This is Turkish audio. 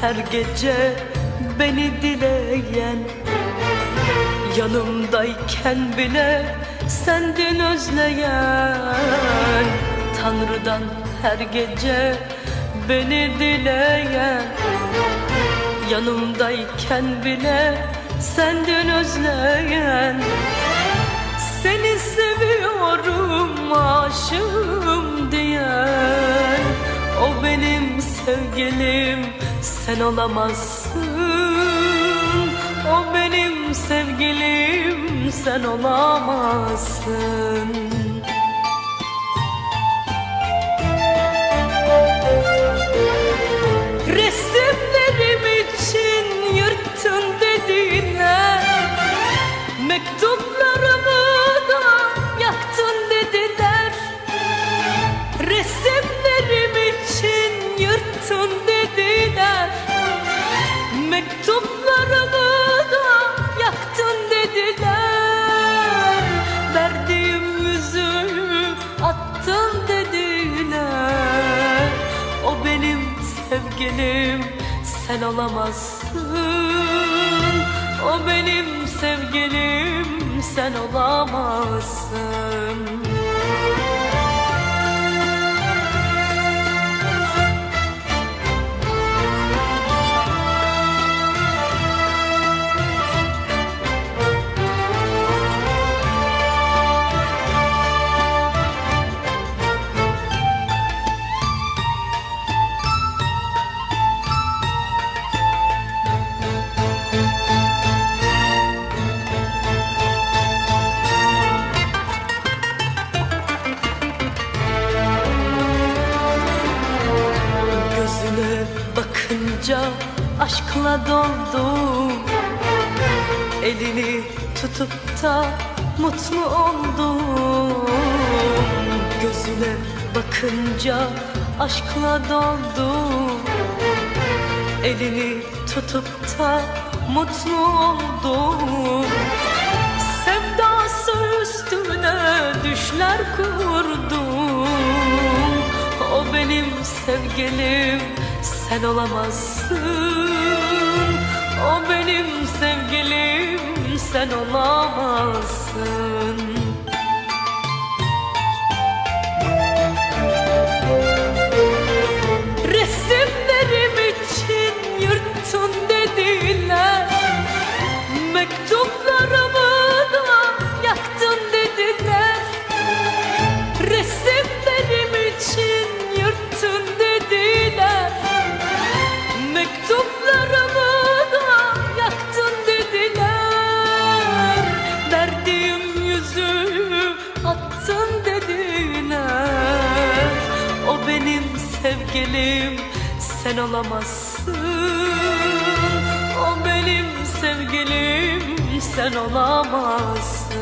Her gece beni dileyen Yanımdayken bile sendin özleyen. Tanrı'dan her gece beni dileyen Yanımdayken bile sendin özleyen. Seni seviyorum aşığım sevgilim sen olamazsın. O benim sevgilim sen olamazsın yırttın dediler. Mektuplarımı da yaktın dediler. Verdiğim yüzüğü attın dediler. O benim sevgilim sen olamazsın. O benim sevgilim sen olamazsın bakınca aşkla doldum Elini tutup da mutlu oldum Gözüne bakınca aşkla doldum Elini tutup da mutlu oldum Sevdası üstüne düşler kurdum O benim sevgilim sen olamazsın. O benim sevgilim sen olamazsın sevgilim sen olamazsın. O benim sevgilim sen olamazsın.